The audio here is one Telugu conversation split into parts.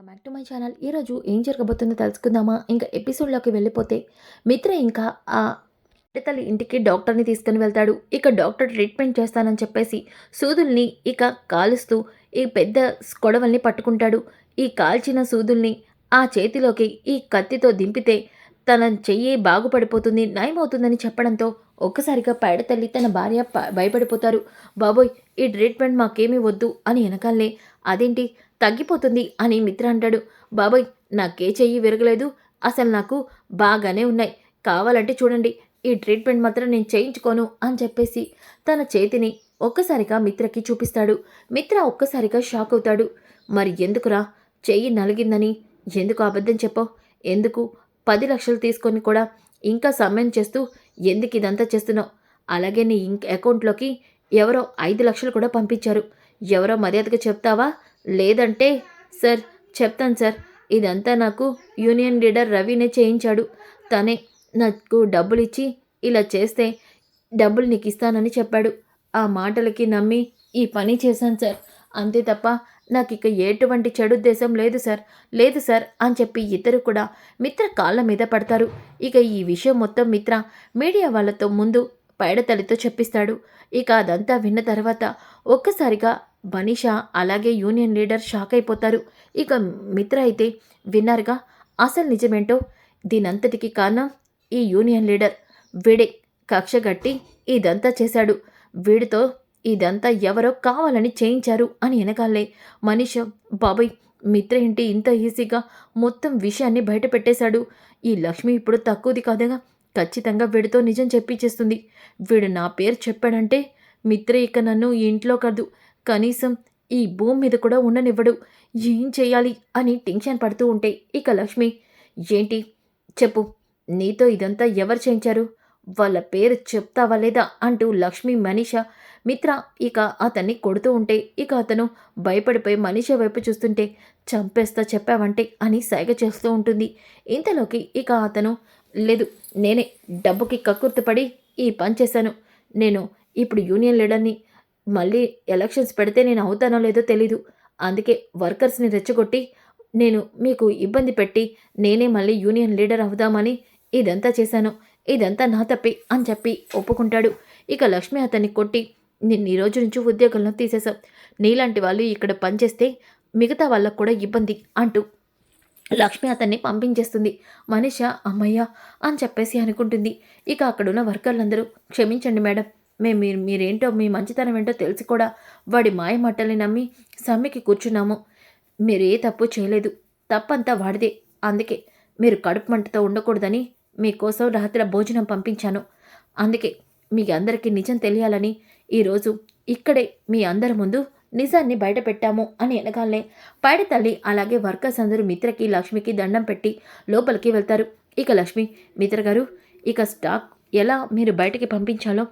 Welcome back to my channel. ఈరోజు ఏం జరగబోతుందో తెలుసుకుందామా? ఇంకా ఎపిసోడ్లోకి వెళ్ళిపోతే మిత్ర ఇంకా ఆ తల్లి ఇంటికి డాక్టర్ని తీసుకుని వెళ్తాడు. ఇక డాక్టర్ ట్రీట్మెంట్ చేస్తానని చెప్పేసి సూదుల్ని ఇక కాలుస్తూ ఈ పెద్ద కొడవల్ని పట్టుకుంటాడు. ఈ కాల్చిన సూదుల్ని ఆ చేతిలోకి ఈ కత్తితో దింపితే తన చెయ్యి బాగుపడిపోతుంది నయమవుతుందని చెప్పడంతో ఒక్కసారిగా పైడతల్లి తన భార్య భయపడిపోతారు. బాబోయ్ ఈ ట్రీట్మెంట్ మాకేమీ వద్దు అని వెనకాలే అదేంటి? తగ్గిపోతుంది అని మిత్ర అంటాడు. బాబోయ్ నాకే చెయ్యి విరగలేదు. అసలు నాకు బాగానే ఉన్నాయి. కావాలంటే చూడండి. ఈ ట్రీట్మెంట్ మాత్రం నేను చేయించుకోను అని చెప్పేసి తన చేతిని ఒక్కసారిగా మిత్రకి చూపిస్తాడు. మిత్ర ఒక్కసారిగా షాక్ అవుతాడు. మరి ఎందుకురా? చెయ్యి నలిగిందని ఎందుకు అబద్ధం చెప్పో ఎందుకు? పది లక్షలు తీసుకొని కూడా ఇంకా సమయం చేస్తూ ఎందుకు ఇదంతా చేస్తున్నావు? అలాగే నీ ఇంక అకౌంట్లోకి ఎవరో ఐదు లక్షలు కూడా పంపించారు. ఎవరో మర్యాదగా చెప్తావా? లేదంటే సార్ చెప్తాను సార్. ఇదంతా నాకు యూనియన్ లీడర్ రవినే చేయించాడు. తనే నాకు డబ్బులు ఇచ్చి ఇలా చేస్తే డబ్బులు నీకు ఇస్తానని చెప్పాడు. ఆ మాటలకి నమ్మి ఈ పని చేశాను సార్. అంతే తప్ప నాకు ఇక ఎటువంటి చెడు ఉద్దేశం లేదు సార్. లేదు సార్ అని చెప్పి ఇద్దరు కూడా మిత్ర కాళ్ళ మీద పడతారు. ఇక ఈ విషయం మొత్తం మిత్ర మీడియా వాళ్ళతో ముందు పైడతల్లితో చెప్పిస్తాడు. ఇక అదంతా విన్న తర్వాత ఒక్కసారిగా బనీషా అలాగే యూనియన్ లీడర్ షాక్ అయిపోతారు. ఇక మిత్ర అయితే విన్నారుగా అసలు నిజమేంటో? దీనంతటికి కారణం ఈ యూనియన్ లీడర్. వీడే కక్షగట్టి ఇదంతా చేశాడు. వీడితో ఇదంతా ఎవరో కావాలని చేయించారు అని వెనకాలే మనిష బాబాయ్ మిత్ర ఏంటి ఇంత ఈజీగా మొత్తం విషయాన్ని బయట పెట్టేశాడు ఈ లక్ష్మి ఇప్పుడు తక్కువది కాదుగా? ఖచ్చితంగా వీడితో నిజం చెప్పించేస్తుంది వీడు నా పేరు చెప్పాడంటే మిత్ర ఇక నన్ను ఇంట్లో కాదు కనీసం ఈ భూమి మీద కూడా ఉండనివ్వడు. ఏం చేయాలి? అని టెన్షన్ పడుతూ ఉంటే ఇక లక్ష్మి ఏంటి? చెప్పు. నీతో ఇదంతా ఎవరు చేయించారు? వాళ్ళ పేరు చెప్తావా లేదా? అంటూ లక్ష్మి మనీష మిత్ర ఇక అతన్ని కొడుతూ ఉంటే ఇక అతను భయపడిపోయి మనీష వైపు చూస్తుంటే చంపేస్తా చెప్పావంటే అని సైగ చేస్తూ ఉంటుంది. ఇంతలోకి ఇక అతను లేదు నేనే డబ్బుకి కక్కుర్తిపడి ఈ పని చేశాను. నేను ఇప్పుడు యూనియన్ లీడర్ని మళ్ళీ ఎలక్షన్స్ పెడితే నేను అవుతానో లేదో తెలీదు. అందుకే వర్కర్స్ని రెచ్చగొట్టి నేను మీకు ఇబ్బంది పెట్టి నేనే మళ్ళీ యూనియన్ లీడర్ అవుదామని ఇదంతా చేశాను. ఇదంతా నా తప్పే అని చెప్పి ఒప్పుకుంటాడు. ఇక లక్ష్మి అతన్ని కొట్టి నిన్ను ఈ రోజు నుంచి ఉద్యోగంలో తీసేశాం. నీలాంటి వాళ్ళు ఇక్కడ పనిచేస్తే మిగతా వాళ్ళకు కూడా ఇబ్బంది అంటూ లక్ష్మి అతన్ని పంపించేస్తుంది. మనిష అమ్మయ్య అని చెప్పేసి అనుకుంటుంది. ఇక అక్కడున్న వర్కర్లందరూ క్షమించండి మేడం మేము మీరు మీరేంటో మీ మంచితనం ఏంటో తెలిసి కూడా వాడి మాయ మట్టల్ని నమ్మి సమ్మెకి కూర్చున్నాము. మీరు ఏ తప్పు చేయలేదు. తప్పంతా వాడిదే. అందుకే మీరు కడుపు మంటతో ఉండకూడదని మీకోసం రాత్రి భోజనం పంపించాను. అందుకే మీ అందరికీ నిజం తెలియాలని ఈరోజు ఇక్కడే మీ అందరి ముందు నిజాన్ని బయట పెట్టాము అని వెనకాలనే పైడి తల్లి అలాగే వర్కర్స్ అందరూ మిత్రకి లక్ష్మికి దండం పెట్టి లోపలికి వెళ్తారు. ఇక లక్ష్మి మిత్ర గారు ఇక స్టాక్ ఎలా మీరు బయటకి పంపించాలో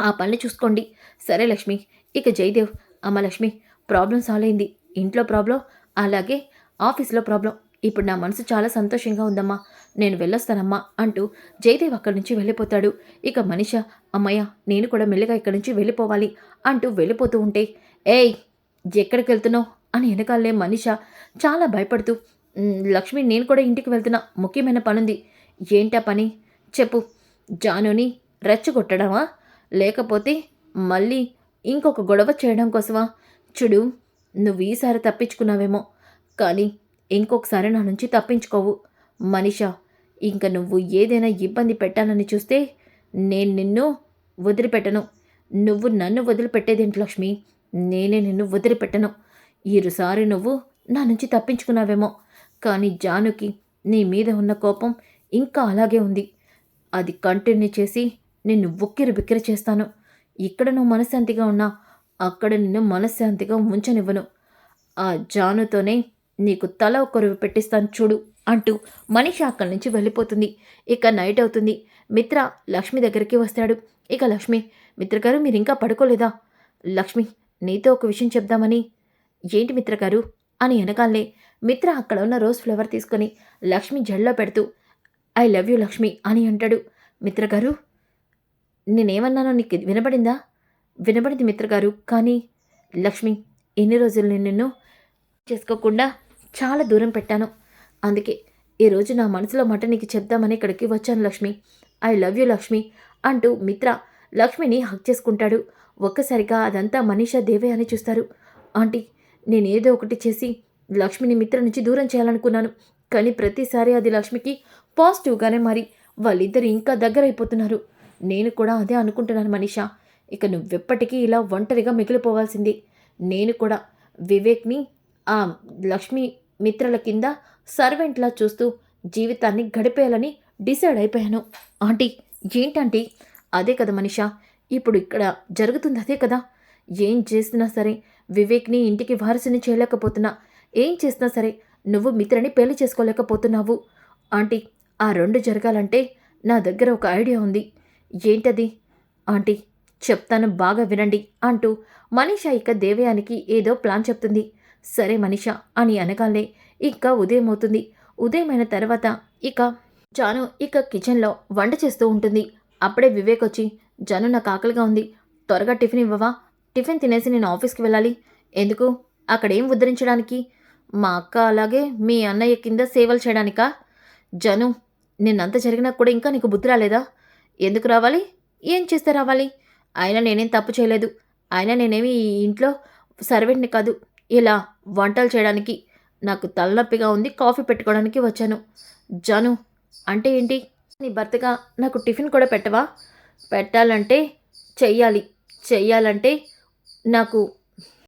ఆ పని చూసుకోండి. సరే లక్ష్మి ఇక జయదేవ్ అమ్మ లక్ష్మి ప్రాబ్లం సాల్వ్ అయింది. ఇంట్లో ప్రాబ్లం అలాగే ఆఫీస్లో ప్రాబ్లం ఇప్పుడు నా మనసు చాలా సంతోషంగా ఉందమ్మా. నేను వెళ్ళొస్తానమ్మా అంటూ జయదేవ్ అక్కడి నుంచి వెళ్ళిపోతాడు. ఇక మనిష అమ్మయ్య నేను కూడా మెల్లిగా ఇక్కడి నుంచి వెళ్ళిపోవాలి అంటూ వెళ్ళిపోతూ ఉంటే ఏయ్ ఎక్కడికి వెళ్తున్నావు? అని వెనకాలే మనిష చాలా భయపడుతూ లక్ష్మి నేను కూడా ఇంటికి వెళ్తున్నా. ముఖ్యమైన పనుంది. ఏంటా పని? చెప్పు. జానుని రెచ్చగొట్టడమా? లేకపోతే మళ్ళీ ఇంకొక గొడవ చేయడం కోసమా? చూడు నువ్వు ఈసారి తప్పించుకున్నావేమో. కానీ ఇంకొకసారి నా నుంచి తప్పించుకోవు. మనిష ఇంక నువ్వు ఏదైనా ఇబ్బంది పెట్టాలని చూస్తే నేను నిన్ను వదిలిపెట్టను. నువ్వు నన్ను వదిలిపెట్టేదేంటి లక్ష్మి? నేనే నిన్ను వదిలిపెట్టను. ఈరుసారి నువ్వు నా నుంచి తప్పించుకున్నావేమో. కానీ జానుకి నీ మీద ఉన్న కోపం ఇంకా అలాగే ఉంది. అది కంటిన్యూ చేసి నిన్ను ఉక్కిరి బిక్కిరి చేస్తాను. ఇక్కడ నువ్వు మనశ్శాంతిగా ఉన్నా అక్కడ నిన్ను మనశ్శాంతిగా ఉంచనివ్వను. ఆ జానుతోనే నీకు తల ఒక్కరు పెట్టిస్తాను చూడు అంటూ మనిషి అక్కడి నుంచి వెళ్ళిపోతుంది. ఇక నైట్ అవుతుంది. మిత్ర లక్ష్మి దగ్గరికి వస్తాడు. ఇక లక్ష్మి మిత్ర గారు మీరు ఇంకా పడుకోలేదా? లక్ష్మి నీతో ఒక విషయం చెప్దామని. ఏంటి మిత్ర గారు అని వెనకాలే మిత్ర అక్కడ ఉన్న రోజ్ ఫ్లవర్ తీసుకొని లక్ష్మి జడలో పెడుతూ ఐ లవ్ యూ లక్ష్మి అని అంటాడు. మిత్ర గారు నేనేమన్నానో నీకు వినబడిందా వినపడింది మిత్ర గారు కానీ లక్ష్మి ఎన్ని రోజులు నేను నిన్ను చేసుకోకుండా చాలా దూరం పెట్టాను. అందుకే ఈరోజు నా మనసులో మాట నీకు చెప్దామని ఇక్కడికి వచ్చాను Lakshmi. I love you Lakshmi అంటూ మిత్ర లక్ష్మిని హక్ చేసుకుంటాడు. ఒక్కసారిగా అదంతా మనీషా దేవే అని చూస్తారు. ఆంటీ నేనేదో ఒకటి చేసి లక్ష్మిని మిత్ర నుంచి దూరం చేయాలనుకున్నాను. కానీ ప్రతిసారి అది లక్ష్మికి పాజిటివ్గానే మారి వాళ్ళిద్దరు ఇంకా దగ్గర అయిపోతున్నారు నేను కూడా అదే అనుకుంటున్నాను మనీషా. ఇక నువ్వెప్పటికీ ఇలా ఒంటరిగా మిగిలిపోవాల్సింది. నేను కూడా వివేక్ని ఆ లక్ష్మి మిత్రల కింద సర్వెంట్లా చూస్తూ జీవితాన్ని గడిపేయాలని డిసైడ్ అయిపోయాను. ఆంటీ ఏంటంటీ? అదే కదా మనిషా. ఇప్పుడు ఇక్కడ జరుగుతుంది అదే కదా. ఏం చేసినా సరే వివేక్ని ఇంటికి వారసుని చేయలేకపోతున్నా. ఏం చేసినా సరే నువ్వు మిత్రని పెళ్ళి చేసుకోలేకపోతున్నావు. ఆంటీ ఆ రెండు జరగాలంటే నా దగ్గర ఒక ఐడియా ఉంది. ఏంటది? ఆంటీ చెప్తాను బాగా వినండి అంటూ మనీషా ఇక దేవయానికి ఏదో ప్లాన్ చెప్తుంది. సరే మనీష అని అనగానే ఇక ఉదయం అవుతుంది. ఉదయమైన తర్వాత ఇక జాను ఇక కిచెన్లో వంట చేస్తూ ఉంటుంది. అప్పుడే వివేక్ వచ్చి జాను నాకు ఆకలిగా ఉంది. త్వరగా టిఫిన్ ఇవ్వవా? టిఫిన్ తినేసి నేను ఆఫీస్కి వెళ్ళాలి. ఎందుకు? అక్కడేం ఉద్ధరించడానికి? మా అక్క అలాగే మీ అన్నయ్య కింద సేవలు చేయడానికా? జను నిన్నంత జరిగినా కూడా ఇంకా నీకు బుద్ధి రాలేదా? ఎందుకు రావాలి? ఏం చేస్తే రావాలి? అయినా నేనేం తప్పు చేయలేదు. అయినా నేనేమి ఈ ఇంట్లో సర్వెంట్ని కాదు. ఇలా వంటలు చేయడానికి నాకు తలనొప్పిగా ఉంది. కాఫీ పెట్టుకోవడానికి వచ్చాను. జను అంటే ఏంటి? నీ భర్తగా నాకు టిఫిన్ కూడా పెట్టవా? పెట్టాలంటే చెయ్యాలి. చెయ్యాలంటే నాకు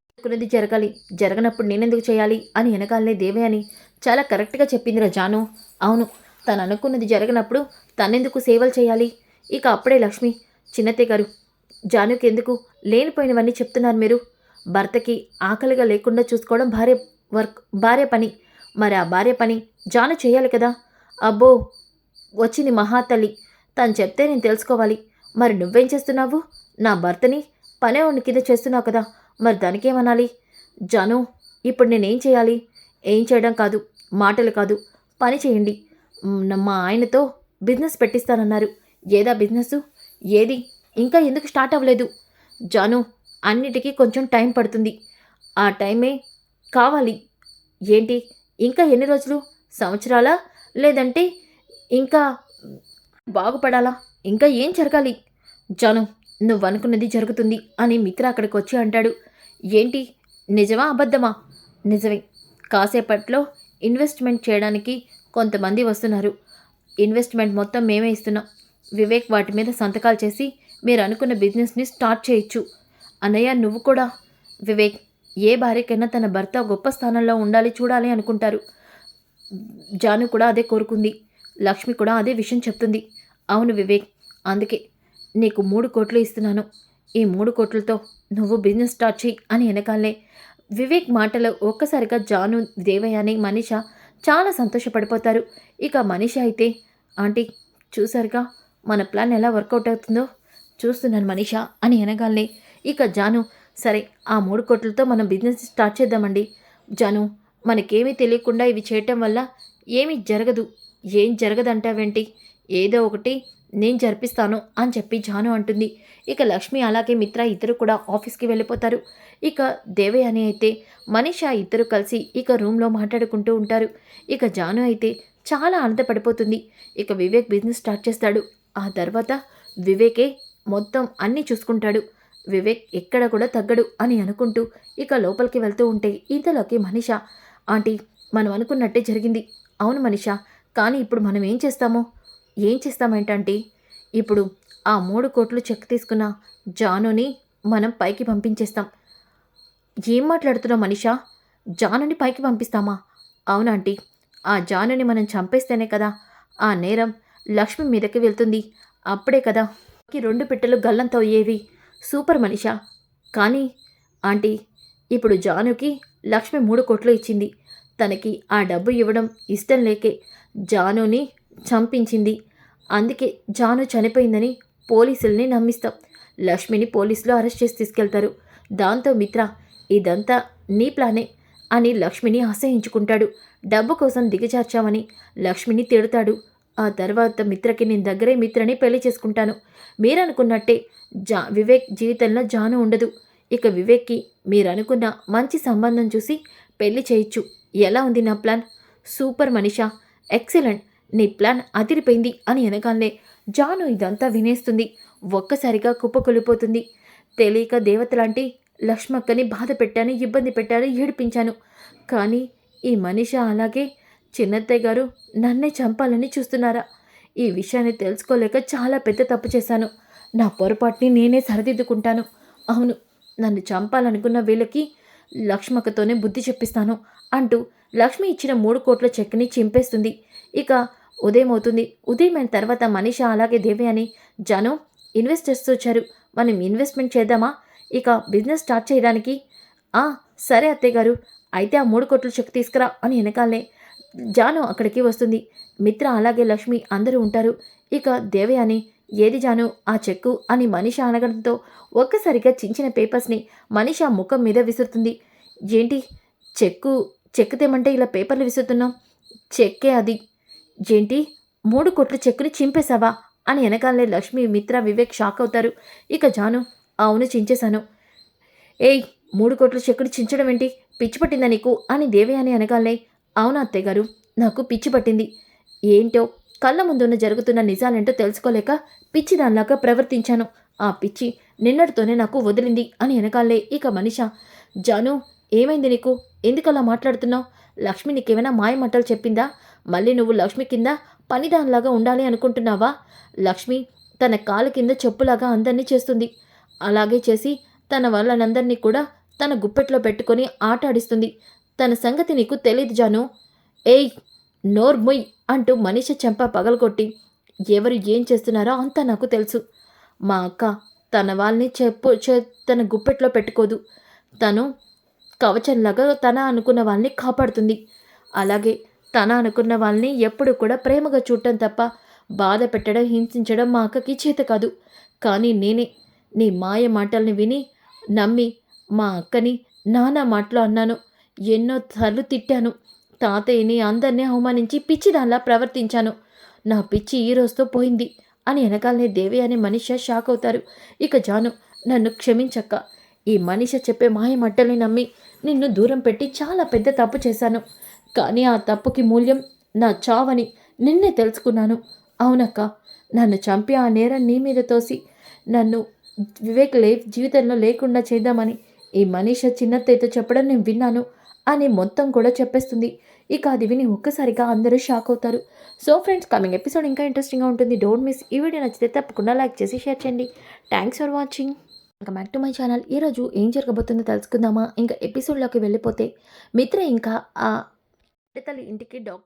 అనుకున్నది జరగాలి. జరగనప్పుడు నేనెందుకు చేయాలి అని వెనకాలనే దేవే అని చాలా కరెక్ట్గా చెప్పిందిరా జాను. అవును తను అనుకున్నది జరగనప్పుడు తనెందుకు సేవలు చేయాలి ఇక అప్పుడే లక్ష్మి చిన్నతే గారు జానుకి ఎందుకు లేనిపోయినవన్నీ చెప్తున్నారు మీరు? భర్తకి ఆకలిగా లేకుండా చూసుకోవడం భార్య వర్క్ భార్య పని. మరి ఆ భార్య పని జాను చేయాలి కదా? అబ్బో వచ్చింది మహాతల్లి. తను చెప్తే నేను తెలుసుకోవాలి. మరి నువ్వేం చేస్తున్నావు? నా భర్తని పనేవాడిని కింద చేస్తున్నావు కదా. మరి దానికేమనాలి? జాను ఇప్పుడు నేనేం చేయాలి? ఏం చేయడం కాదు మాటలు కాదు పని చేయండి. మా ఆయనతో బిజినెస్ పెట్టిస్తానన్నారు. ఏదా బిజినెస్? ఏది? ఇంకా ఎందుకు స్టార్ట్ అవ్వలేదు? జాను అన్నిటికీ కొంచెం టైం పడుతుంది. ఆ టైమే కావాలి. ఏంటి? ఇంకా ఎన్ని రోజులు? సంవత్సరాలా? లేదంటే ఇంకా బాగుపడాలా? ఇంకా ఏం జరగాలి? జాను నువ్వు అనుకున్నది జరుగుతుంది అని మిత్ర అక్కడికి వచ్చి అంటాడు. ఏంటి? నిజమా అబద్ధమా? నిజమే. కాసేపట్లో ఇన్వెస్ట్మెంట్ చేయడానికి కొంతమంది వస్తున్నారు. ఇన్వెస్ట్మెంట్ మొత్తం మేమే ఇస్తున్నాం. వివేక్ వాటి మీద సంతకాలు చేసి మీరు అనుకున్న బిజినెస్ని స్టార్ట్ చేయొచ్చు. అన్నయ్య నువ్వు కూడా. వివేక్ ఏ భార్యకైనా తన భర్త గొప్ప స్థానంలో ఉండాలి చూడాలి అనుకుంటారు. జాను కూడా అదే కోరుకుంది. లక్ష్మి కూడా అదే విషయం చెప్తుంది. అవును వివేక్ అందుకే నీకు మూడు కోట్లు ఇస్తున్నాను. ఈ మూడు కోట్లతో నువ్వు బిజినెస్ స్టార్ట్ చేయి అని వెనకాలే. వివేక్ మాటలో ఒక్కసారిగా జాను దేవయ్య అని మనీష చాలా సంతోషపడిపోతారు. ఇక మనీష అయితే ఆంటీ చూసారుగా మన ప్లాన్ ఎలా వర్కౌట్ అవుతుందో చూస్తున్నాను మనీష అని అనగానే ఇక జాను సరే ఆ మూడు కోట్లతో మనం బిజినెస్ స్టార్ట్ చేద్దామండి. జాను మనకేమీ తెలియకుండా ఇవి చేయటం వల్ల ఏమీ జరగదు. ఏం జరగదంటావేంటి? ఏదో ఒకటి నేను జరిపిస్తాను అని చెప్పి జాను అంటుంది. ఇక లక్ష్మి అలాగే మిత్ర ఇద్దరు కూడా ఆఫీస్కి వెళ్ళిపోతారు. ఇక దేవయాని అయితే మనీష ఇద్దరు కలిసి ఇక రూమ్లో మాట్లాడుకుంటూ ఉంటారు. ఇక జాను అయితే చాలా ఆనందపడిపోతుంది. ఇక వివేక్ బిజినెస్ స్టార్ట్ చేస్తాడు. ఆ తర్వాత వివేకే మొత్తం అన్నీ చూసుకుంటాడు. వివేక్ ఎక్కడ కూడా తగ్గడు అని అనుకుంటూ ఇక లోపలికి వెళ్తూ ఉంటే ఇంతలోకి మనిష ఆంటీ మనం అనుకున్నట్టే జరిగింది. అవును మనిష కానీ ఇప్పుడు మనం ఏం చేస్తామో? ఏం చేస్తామేంటంటే ఇప్పుడు ఆ మూడు కోట్లు చెక్ తీసుకున్న జానుని మనం పైకి పంపించేస్తాం. ఏం మాట్లాడుతున్నావు మనిషా? జానుని పైకి పంపిస్తామా? అవునాంటీ ఆ జానుని మనం చంపేస్తేనే కదా ఆ నేరం లక్ష్మి మీదకి వెళ్తుంది. అప్పుడే కదా రెండు పిట్టలు గల్లంతో అయ్యేవి. సూపర్ మనిష. కానీ ఆంటీ ఇప్పుడు జానుకి లక్ష్మి మూడు కోట్లు ఇచ్చింది. తనకి ఆ డబ్బు ఇవ్వడం ఇష్టం లేకే జానుని చంపించింది. అందుకే జాను చనిపోయిందని పోలీసుల్ని నమ్మిస్తాం. లక్ష్మిని పోలీసులు అరెస్ట్ చేసి తీసుకెళ్తారు. దాంతో మిత్ర ఇదంతా నీ ప్లానే అని లక్ష్మిని అసహించుకుంటాడు. డబ్బు కోసం దిగజార్చామని లక్ష్మిని తిడతాడు. ఆ తర్వాత మిత్రకి నేను దగ్గరే మిత్రని పెళ్ళి చేసుకుంటాను. మీరనుకున్నట్టే జా వివేక్ జీవితంలో జాను ఉండదు. ఇక వివేక్కి మీరనుకున్న మంచి సంబంధం చూసి పెళ్ళి చేయొచ్చు. ఎలా ఉంది నా ప్లాన్? సూపర్ మనిషా. ఎక్సలెంట్. నీ ప్లాన్ అదిరిపోయింది అని అనగానే జాను ఇదంతా వినేస్తుంది. ఒక్కసారిగా కుప్పకొలిపోతుంది తెలియక దేవతలాంటి లక్ష్మక్కని బాధ పెట్టాను ఇబ్బంది పెట్టాను ఏడిపించాను. కానీ ఈ మనిష అలాగే చిన్నత్తయ్య గారు నన్నే చంపాలని చూస్తున్నారా? ఈ విషయాన్ని తెలుసుకోలేక చాలా పెద్ద తప్పు చేశాను. నా పొరపాటుని నేనే సరిదిద్దుకుంటాను. అవును నన్ను చంపాలనుకున్న వీళ్ళకి లక్ష్మక్కతోనే బుద్ధి చెప్పిస్తాను అంటూ లక్ష్మి ఇచ్చిన మూడు కోట్ల చెక్ని చింపేస్తుంది. ఇక ఉదయం అవుతుంది. ఉదయం అయిన తర్వాత మనీష అలాగే దేవి అని జనం ఇన్వెస్టర్స్ వచ్చారు. మనం ఇన్వెస్ట్మెంట్ చేద్దామా? ఇక బిజినెస్ స్టార్ట్ చేయడానికి ఆ సరే అత్తయ్య గారు అయితే ఆ మూడు కోట్ల చెక్ తీసుకురా అని వెనకాలనే జాను అక్కడికి వస్తుంది. మిత్ర అలాగే లక్ష్మి అందరూ ఉంటారు. ఇక దేవి అని ఏది జాను? ఆ చెక్కు అని మనిష అనగడంతో ఒక్కసారిగా చించిన పేపర్స్ని మనిష ముఖం మీద విసురుతుంది. ఏంటి? చెక్కు చెక్కు తెమ్మంటే ఇలా పేపర్లు విసురుతున్నాం చెక్కే అది. ఏంటి? మూడు కోట్ల చెక్కుని చింపేశావా? అని వెనకాలే లక్ష్మి మిత్ర వివేక్ షాక్ అవుతారు. ఇక జాను అవును చించేశాను. ఏయ్ మూడు కోట్ల చెక్కుని చించడం ఏంటి? పిచ్చి పట్టిందా నీకు? అని దేవయాని అనగాలే అవును అత్తయ్యగారు నాకు పిచ్చి పట్టింది. ఏంటో కళ్ళ ముందున్న జరుగుతున్న నిజాలేంటో తెలుసుకోలేక పిచ్చి దానిలాగా ప్రవర్తించాను. ఆ పిచ్చి నిన్నటితోనే నాకు వదిలింది అని వెనకాలే ఇక మనిష. జాను ఏమైంది నీకు? ఎందుకలా మాట్లాడుతున్నావు? లక్ష్మి నీకేమైనా మాయమాటలు చెప్పిందా? మళ్ళీ నువ్వు లక్ష్మి కింద పనిదానిలాగా ఉండాలి అనుకుంటున్నావా? లక్ష్మి తన కాలు కింద చెప్పులాగా అందరినీ చేస్తుంది. అలాగే చేసి తన వాళ్ళనందరినీ కూడా తన గుప్పెట్లో పెట్టుకొని ఆట ఆడిస్తుంది తన సంగతి నీకు తెలీదు జాను. ఏయ్ నోర్ ముయ్ అంటూ మనిషి చెంప పగలగొట్టి ఎవరు ఏం చేస్తున్నారో అంతా నాకు తెలుసు. మా అక్క తన వాళ్ళని చెప్పు చే తన గుప్పెట్లో పెట్టుకోదు. తను కవచంలాగా తన అనుకున్న వాళ్ళని కాపాడుతుంది. అలాగే తన అనుకున్న వాళ్ళని ఎప్పుడు కూడా ప్రేమగా చూడటం తప్ప బాధ పెట్టడం హింసించడం మా అక్కకి చేత కాదు. కానీ నేనే నీ మాయ మాటల్ని విని నమ్మి మా అక్కని నానా మాటలు అన్నాను. ఎన్నో సార్లు తిట్టాను. తాతయ్యని అందరినీ అవమానించి పిచ్చిదానిలా ప్రవర్తించాను. నా పిచ్చి ఈ రోజుతో పోయింది. అని వెనకాలనే దేవి అనే మనిష షాక్ అవుతారు. ఇక జాను నన్ను క్షమించక్క. ఈ మనిష చెప్పే మాయ మట్టల్ని నమ్మి నిన్ను దూరం పెట్టి చాలా పెద్ద తప్పు చేశాను. కానీ ఆ తప్పుకి మూల్యం నా చావని నిన్నే తెలుసుకున్నాను. అవునక్క నన్ను చంపి ఆ నేరం నీ మీద తోసి నన్ను వివేక్ లే జీవితంలో లేకుండా చేద్దామని ఈ మనీష చిన్నత్తయ్యతో చెప్పడం నేను విన్నాను. అని మొత్తం కూడా చెప్పేస్తుంది. ఇక అది విని ఒక్కసారిగా అందరూ షాక్ అవుతారు. సో ఫ్రెండ్స్ కమింగ్ ఎపిసోడ్ ఇంకా ఇంట్రెస్టింగ్గా ఉంటుంది. డోంట్ మిస్ ఈ వీడియో నచ్చితే తప్పకుండా లైక్ చేసి షేర్ చేయండి. థ్యాంక్స్ ఫర్ వాచింగ్ ఇంకా బ్యాక్ టు మై ఛానల్ ఈరోజు ఏం జరగబోతుందో తెలుసుకుందామా? ఇంకా ఎపిసోడ్లోకి వెళ్ళిపోతే మిత్ర ఇంకా ఆ తల్లి ఇంటికి డాక్టర్